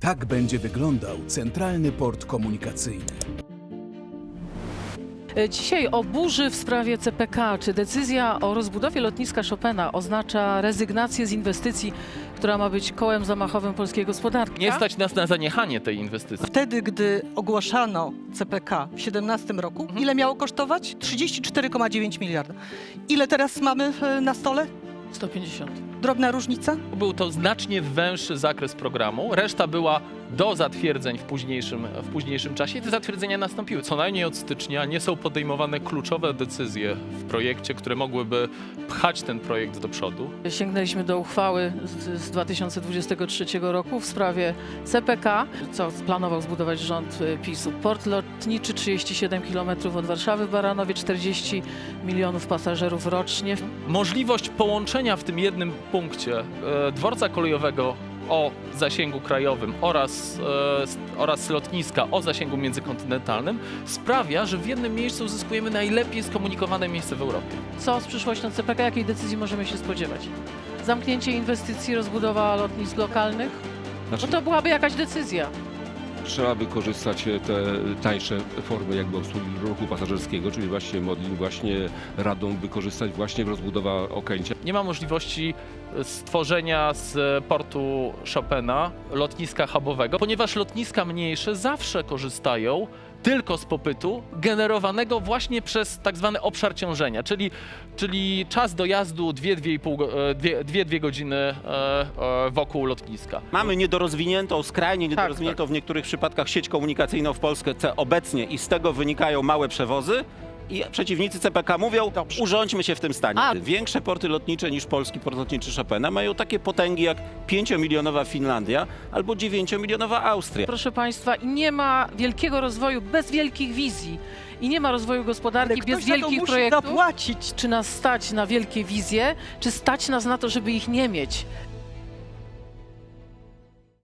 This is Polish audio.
Tak będzie wyglądał centralny port komunikacyjny. Dzisiaj o burzy w sprawie CPK. Czy decyzja o rozbudowie lotniska Chopina oznacza rezygnację z inwestycji, która ma być kołem zamachowym polskiej gospodarki? Nie stać nas na zaniechanie tej inwestycji. Wtedy, gdy ogłaszano CPK w 2017 roku, Mhm. ile miało kosztować? 34,9 miliarda. Ile teraz mamy e, na stole? 150. Drobna różnica? Był to znacznie węższy zakres programu, reszta była do zatwierdzeń w późniejszym, w późniejszym czasie i te zatwierdzenia nastąpiły. Co najmniej od stycznia nie są podejmowane kluczowe decyzje w projekcie, które mogłyby pchać ten projekt do przodu. Sięgnęliśmy do uchwały z, z 2023 roku w sprawie CPK, co planował zbudować rząd e, PiSu. Port lotniczy 37 km od Warszawy w Baranowie, 40 milionów pasażerów rocznie. Możliwość połączenia w tym jednym punkcie e, dworca kolejowego o zasięgu krajowym oraz, e, oraz lotniska o zasięgu międzykontynentalnym sprawia, że w jednym miejscu uzyskujemy najlepiej skomunikowane miejsce w Europie. Co z przyszłością CPK? Jakiej decyzji możemy się spodziewać? Zamknięcie inwestycji, rozbudowa lotnisk lokalnych? Znaczy, No to byłaby jakaś decyzja. Trzeba wykorzystać e, te tańsze formy jakby obsługi ruchu pasażerskiego, czyli właśnie Modlin właśnie radą wykorzystać właśnie rozbudowa Okęcia. Nie ma możliwości e, stworzenia z portu Chopina lotniska hubowego, ponieważ lotniska mniejsze zawsze korzystają tylko z popytu generowanego właśnie przez tak zwany obszar ciążenia, czyli, czyli czas dojazdu 2-2 godziny e, e, wokół lotniska. Mamy niedorozwiniętą, skrajnie niedorozwiniętą w niektórych przypadkach sieć komunikacyjną w Polsce obecnie i z tego wynikają małe przewozy. I przeciwnicy CPK mówią, Dobrze. urządźmy się w tym stanie. A- Większe porty lotnicze niż polski port lotniczy Chopina mają takie potęgi jak 5-milionowa Finlandia albo 9-milionowa Austria. Proszę Państwa, i nie ma wielkiego rozwoju bez wielkich wizji. I nie ma rozwoju gospodarki Ale bez ktoś za to wielkich musi projektów. zapłacić. Czy nas stać na wielkie wizje, czy stać nas na to, żeby ich nie mieć?